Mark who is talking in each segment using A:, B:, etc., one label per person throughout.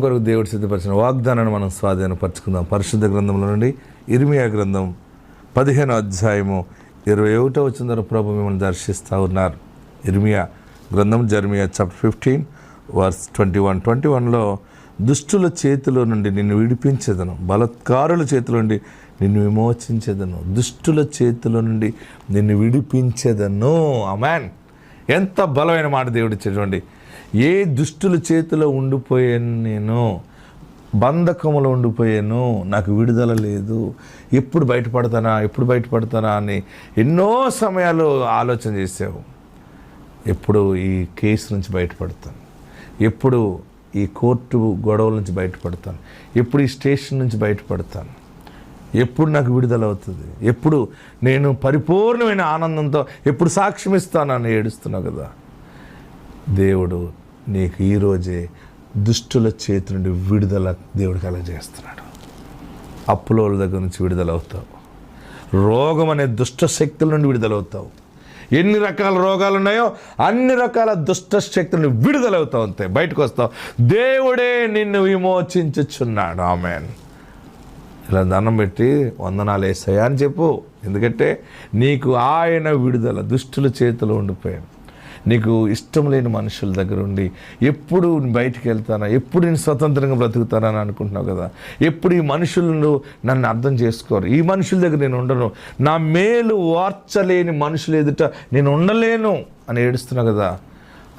A: కొరకు దేవుడు సిద్ధపరిచిన వాగ్దానాన్ని మనం స్వాధీనపరచుకుందాం పరిశుద్ధ గ్రంథంలో నుండి ఇర్మియా గ్రంథం పదిహేను అధ్యాయము ఇరవై ఒకటో వచ్చిన ప్రభు మిమ్మల్ని దర్శిస్తూ ఉన్నారు. ఇర్మియా గ్రంథం Jeremiah chapter fifteen verse twenty one. Twenty వన్లో దుష్టుల చేతిలో నుండి నిన్ను విడిపించేదను బలత్కారుల చేతిలో నుండి నిన్ను విమోచించేదను దుష్టుల చేతిలో నుండి నిన్ను విడిపించేదను. అమాన్ ఎంత బలమైన మాట దేవుడు ఇచ్చేటువంటి ఏ దుష్టుల చేతిలో ఉండిపోయాను నేను? బంధకములో ఉండిపోయాను. నాకు విడుదల లేదు. ఎప్పుడు బయటపడతానా? ఎప్పుడు బయటపడతానా అని ఎన్నో సమయాలు ఆలోచన చేసావు. ఎప్పుడు ఈ కేసు నుంచి బయటపడతాను. ఎప్పుడు ఈ కోర్టు గొడవల నుంచి బయటపడతాను. ఎప్పుడు ఈ స్టేషన్ నుంచి బయటపడతాను. ఎప్పుడు నాకు విడుదల అవుతుంది? ఎప్పుడు నేను పరిపూర్ణమైన ఆనందంతో ఎప్పుడు సాక్ష్యం ఇస్తానని ఏడుస్తున్నావు కదా? దేవుడు నీకు ఈరోజే దుష్టుల చేతి నుండి విడుదల దేవుడు కలగజేస్తున్నాడు అప్పులోల దగ్గర నుంచి విడుదల అవుతావు రోగం అనే దుష్ట శక్తుల నుండి విడుదలవుతావు. ఎన్ని రకాల రోగాలు ఉన్నాయో అన్ని రకాల దుష్ట శక్తులను నుండి విడుదలవుతావు అంతే. బయటకు వస్తావు. దేవుడే నిన్ను విమోచించుచున్నాడు. ఆమెన్. ఇలా దండం పెట్టి వందనాలు వేస్తాయా అని చెప్పు. ఎందుకంటే నీకు ఆయన విడుదల దుష్టుల చేతిలో ఉండిపోయాను నీకు ఇష్టం లేని మనుషుల దగ్గర ఉండి ఎప్పుడు బయటికి వెళ్తానా? ఎప్పుడు నేను స్వతంత్రంగా బ్రతుకుతానని అనుకుంటున్నావు కదా? ఎప్పుడు ఈ మనుషులను నన్ను అర్థం చేసుకోరు? ఈ మనుషుల దగ్గర నేను ఉండను. నా మేలు వార్చలేని మనుషులు ఎదుట నేను ఉండలేను అని ఏడుస్తున్నావు కదా?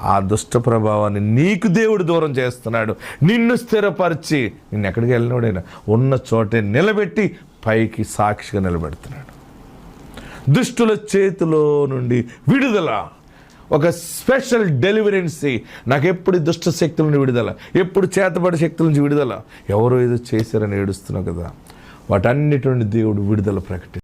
A: ఆ దుష్ట ప్రభావాన్ని నీకు దేవుడు దూరం చేస్తున్నాడు. నిన్ను స్థిరపరిచి నిన్ను ఎక్కడికి వెళ్ళినోడైనా? ఉన్న చోటే నిలబెట్టి పైకి సాక్షిగా నిలబెడుతున్నాడు. దుష్టుల చేతిలో నుండి విడుదల ఒక స్పెషల్ డెలివరెన్సీ. నాకు ఎప్పుడు దుష్ట శక్తుల నుండి విడుదల? ఎప్పుడు చేతబడి శక్తుల నుంచి విడుదల? ఎవరో ఏదో చేశారని ఏడుస్తున్నావు కదా. వాటన్నిటి నుండి దేవుడు విడుదల ప్రకటి